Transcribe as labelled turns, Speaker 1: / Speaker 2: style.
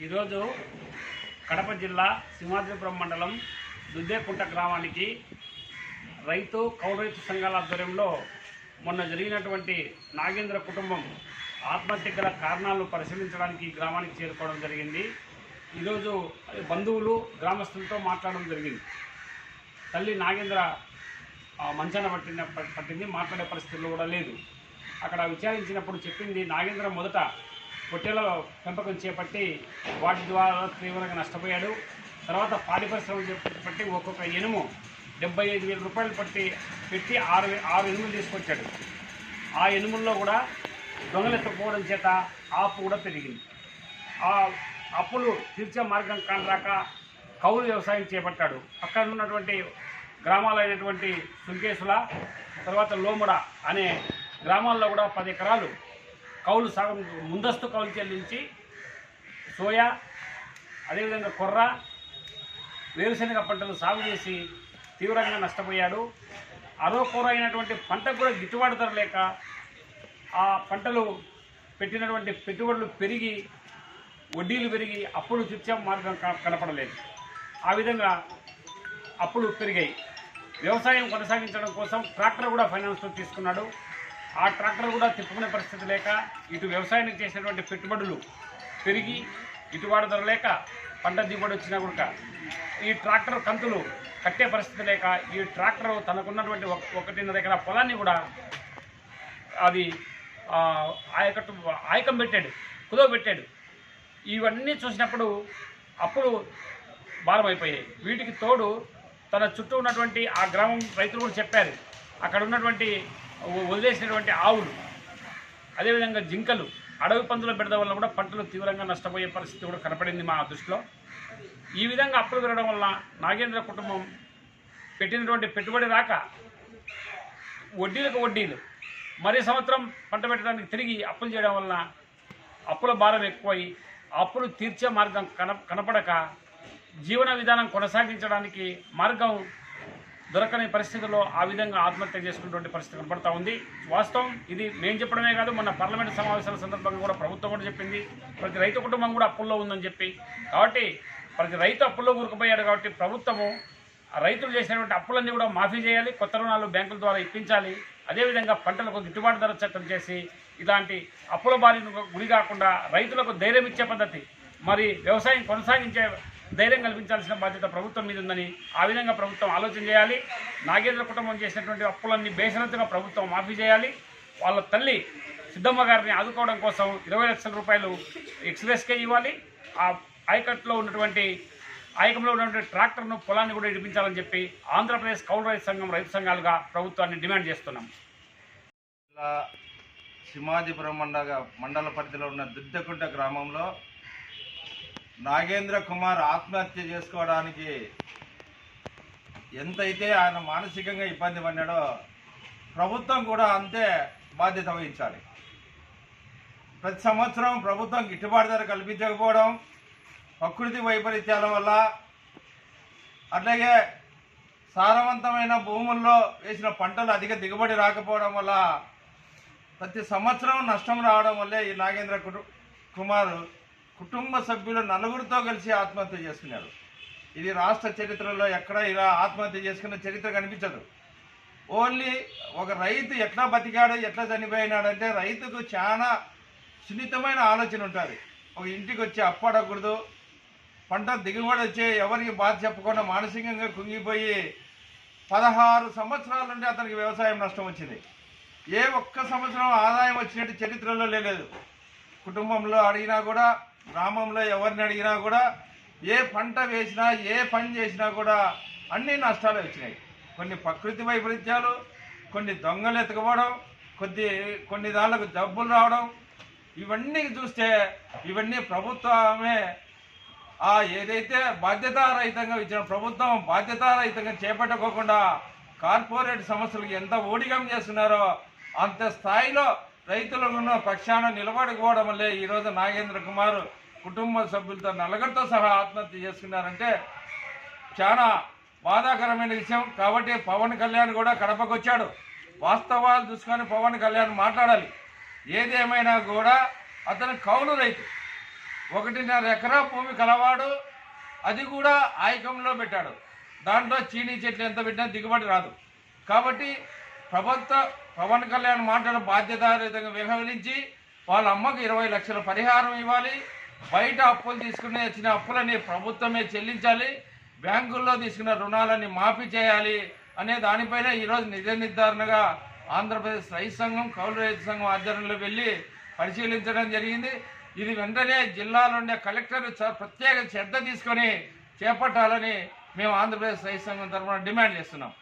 Speaker 1: ఈరోజు కడప జిల్లా సింహాద్రిపురం మండలం దుద్దేకుంట గ్రామానికి రైతు కౌలు రైతు సంఘాల ఆధ్వర్యంలో మొన్న జరిగినటువంటి నాగేంద్ర కుటుంబం ఆత్మహత్య గల కారణాలను పరిశీలించడానికి ఈ గ్రామానికి చేరుకోవడం జరిగింది. ఈరోజు బంధువులు గ్రామస్తులతో మాట్లాడడం జరిగింది. తల్లి నాగేంద్ర మంచన మంచాన పట్టిన ప- పట్టింది మాట్లాడే పరిస్థితుల్లో కూడా లేదు. అక్కడ విచారించినప్పుడు చెప్పింది నాగేంద్ర మొదట పొట్టెల పెంపకం చేపట్టి వాటి ద్వారా తీవ్రంగా నష్టపోయాడు. తర్వాత పాడి పరిశ్రమ చేపట్టి ఒక్కొక్క ఇనుము డెబ్బై ఐదు వేల రూపాయలు పట్టి పెట్టి ఆరు వే- ఆరు ఎనుములు తీసుకొచ్చాడు. ఆ ఎనుముల్లో కూడా దొంగలెత్తకపోవడం చేత ఆపు కూడా పెరిగింది. ఆ అప్పులు తీర్చే మార్గం కానరాక కౌలు వ్యవసాయం చేపట్టాడు. అక్కడ ఉన్నటువంటి గ్రామాలైనటువంటి సుంకేసుల తర్వాత లోముడ అనే గ్రామాల్లో కూడా పది ఎకరాలు కౌలు సాగు ముందస్తు కౌలు చెల్లించి సోయా అదేవిధంగా కొర్ర వేరుశనగ పంటలు సాగు చేసి తీవ్రంగా నష్టపోయాడు. అరో కూర అయినటువంటి పంటకు కూడా గిట్టుబాటు ధర లేక ఆ పంటలు పెట్టినటువంటి పెట్టుబడులు పెరిగి వడ్డీలు పెరిగి అప్పులు తీర్చే మార్గం క- కనపడలేదు. ఆ విధంగా అప్పులు పెరిగాయి. వ్యవసాయం కొనసాగించడం కోసం ట్రాక్టర్ కూడా ఫైనాన్స్లో తీసుకున్నాడు. ఆ ట్రాక్టర్ కూడా తిప్పుకునే పరిస్థితి లేక ఇటు వ్యవసాయానికి చేసినటువంటి పెట్టుబడులు పెరిగి గిట్టుబాటు ధర లేక పంట దిగుబడి వచ్చినా కూడా ఈ ట్రాక్టర్ కంతులు కట్టే పరిస్థితి లేక ఈ ట్రాక్టర్ తనకున్నటువంటి ఒకటిన్నర ఎకరా పొలాన్ని కూడా అది ఆయకట్టు ఆయకం పెట్టాడు కుదో పెట్టాడు. ఇవన్నీ చూసినప్పుడు అప్పుడు భారమైపోయాయి. వీటికి తోడు తన చుట్టూ ఉన్నటువంటి ఆ గ్రామం రైతులు కూడా చెప్పారు. అక్కడ ఉన్నటువంటి వదిలేసినటువంటి ఆవులు అదేవిధంగా జింకలు అడవి పందుల బెడద వల్ల కూడా పంటలు తీవ్రంగా నష్టపోయే పరిస్థితి కూడా కనపడింది మా దృష్టిలో. ఈ విధంగా అప్పులు పెరగడం వల్ల నాగేంద్ర కుటుంబం పెట్టినటువంటి పెట్టుబడి రాక వడ్డీలకు వడ్డీలు మరీ సంవత్సరం పంట పెట్టడానికి తిరిగి అప్పులు చేయడం వలన అప్పుల భారం ఎక్కువై అప్పులు తీర్చే మార్గం కన కనపడక జీవన విధానం కొనసాగించడానికి మార్గం దొరకని పరిస్థితుల్లో ఆ విధంగా ఆత్మహత్య చేసుకున్నటువంటి పరిస్థితి కనపడతా ఉంది. వాస్తవం ఇది మేము చెప్పడమే కాదు మొన్న పార్లమెంట్ సమావేశాల సందర్భంగా కూడా ప్రభుత్వం కూడా చెప్పింది. ప్రతి రైతు కుటుంబం కూడా అప్పుల్లో ఉందని చెప్పి. కాబట్టి ప్రతి రైతు అప్పుల్లో కూరుకుపోయాడు కాబట్టి ప్రభుత్వము రైతులు చేసినటువంటి అప్పులన్నీ కూడా మాఫీ చేయాలి కొత్త రుణాలు బ్యాంకుల ద్వారా ఇప్పించాలి. అదేవిధంగా పంటలకు గిట్టుబాటు ధర చట్టం చేసి ఇలాంటి అప్పుల బారిన గురి కాకుండా రైతులకు ధైర్యం ఇచ్చే పద్ధతి. మరి వ్యవసాయం కొనసాగించే ధైర్యం కల్పించాల్సిన బాధ్యత ప్రభుత్వం మీద ఉందని ఆ విధంగా ప్రభుత్వం ఆలోచన చేయాలి. నాగేంద్ర కుటుంబం చేసినటువంటి అప్పులన్నీ బేషరతుగా ప్రభుత్వం మాఫీ చేయాలి. వాళ్ళ తల్లి సిద్ధమ్మ గారిని ఆదుకోవడం కోసం ఇరవై లక్షల రూపాయలు ఎక్స్ప్రెస్కే ఇవ్వాలి. ఆ ఆయకట్లో ఉన్నటువంటి ఆయకంలో ఉన్నటువంటి ట్రాక్టర్ను పొలాన్ని కూడా ఇడిపించాలని చెప్పి ఆంధ్రప్రదేశ్ కౌలు రైతు సంఘం రైతు సంఘాలుగా ప్రభుత్వాన్ని డిమాండ్ చేస్తున్నాం.
Speaker 2: జిల్లా మండల మండల పరిధిలో ఉన్న దుద్దకుంట గ్రామంలో నాగేంద్ర కుమార్ ఆత్మహత్య చేసుకోవడానికి ఎంతైతే ఆయన మానసికంగా ఇబ్బంది పడినాడో ప్రభుత్వం కూడా అంతే బాధ్యత వహించాలి. ప్రతి సంవత్సరం ప్రభుత్వం గిట్టుబాటు ధర కల్పించకపోవడం ప్రకృతి వైపరీత్యాల వల్ల అట్లాగే సారవంతమైన భూముల్లో వేసిన పంటలు అధిక దిగుబడి రాకపోవడం వల్ల ప్రతి సంవత్సరం నష్టం రావడం వల్లే ఈ నాగేంద్ర కుటు కుమార్ కుటుంబ సభ్యులు నలుగురితో కలిసి ఆత్మహత్య చేసుకున్నారు. ఇది రాష్ట్ర చరిత్రలో ఎక్కడ ఇలా ఆత్మహత్య చేసుకున్న చరిత్ర కనిపించదు. ఓన్లీ ఒక రైతు ఎట్లా బతికాడు ఎట్లా చనిపోయినాడంటే రైతుకు చాలా సున్నితమైన ఆలోచన ఉంటుంది. ఒక ఇంటికి వచ్చి అప్పడకూడదు పంట దిగుబడి వచ్చే ఎవరికి బాధ చెప్పకుండా మానసికంగా కుంగిపోయి పదహారు సంవత్సరాల నుండి అతనికి వ్యవసాయం నష్టం వచ్చింది. ఏ ఒక్క సంవత్సరం ఆదాయం వచ్చినట్టు చరిత్రలో లేదు. కుటుంబంలో అడిగినా కూడా గ్రామంలో ఎవరిని అడిగినా కూడా ఏ పంట వేసినా ఏ పని చేసినా కూడా అన్ని నష్టాలు వచ్చినాయి. కొన్ని ప్రకృతి వైపరీత్యాలు కొన్ని దొంగలు ఎత్తుకపోవడం కొద్ది కొన్ని దాళ్ళకు జబ్బులు రావడం ఇవన్నీ చూస్తే ఇవన్నీ ప్రభుత్వమే ఆ ఏదైతే బాధ్యతారహితంగా ఇచ్చిన ప్రభుత్వం బాధ్యతారహితంగా చేపట్టుకోకుండా కార్పొరేట్ సంస్థలకు ఎంత ఊడిగం చేస్తున్నారో అంత స్థాయిలో రైతులను పక్షాన నిలబడుకోవడం వల్లే ఈరోజు నాగేంద్ర కుమార్ కుటుంబ సభ్యులతో నలుగురితో సహా ఆత్మహత్య చేసుకున్నారంటే చాలా బాధాకరమైన విషయం. కాబట్టి పవన్ కళ్యాణ్ కూడా కడపకు వచ్చాడు వాస్తవాలు చూసుకొని పవన్ కళ్యాణ్ మాట్లాడాలి. ఏదేమైనా కూడా అతను కౌలు రైతు. ఒకటిన్నర ఎకరా భూమి కలవాడు. అది కూడా ఆయకంలో పెట్టాడు. దాంట్లో చీనీ చెట్లు ఎంత పెట్టినా దిగుబడి రాదు. కాబట్టి ప్రభుత్వ పవన్ కళ్యాణ్ మాటలు బాధ్యతారహితంగా వ్యవహరించి వాళ్ళ అమ్మకు ఇరవై లక్షల పరిహారం ఇవ్వాలి. బయట అప్పులు తీసుకుని వచ్చిన అప్పులని ప్రభుత్వమే చెల్లించాలి. బ్యాంకుల్లో తీసుకున్న రుణాలని మాఫీ చేయాలి అనే దానిపైన ఈరోజు నిజ నిర్ధారణగా ఆంధ్రప్రదేశ్ రైతు సంఘం కౌలు రైతు సంఘం ఆధ్వర్యంలో వెళ్ళి పరిశీలించడం జరిగింది. ఇది వెంటనే జిల్లాలో ఉండే కలెక్టర్ ప్రత్యేక శ్రద్ధ తీసుకొని చేపట్టాలని మేము ఆంధ్రప్రదేశ్ రైతు సంఘం తరఫున డిమాండ్ చేస్తున్నాం.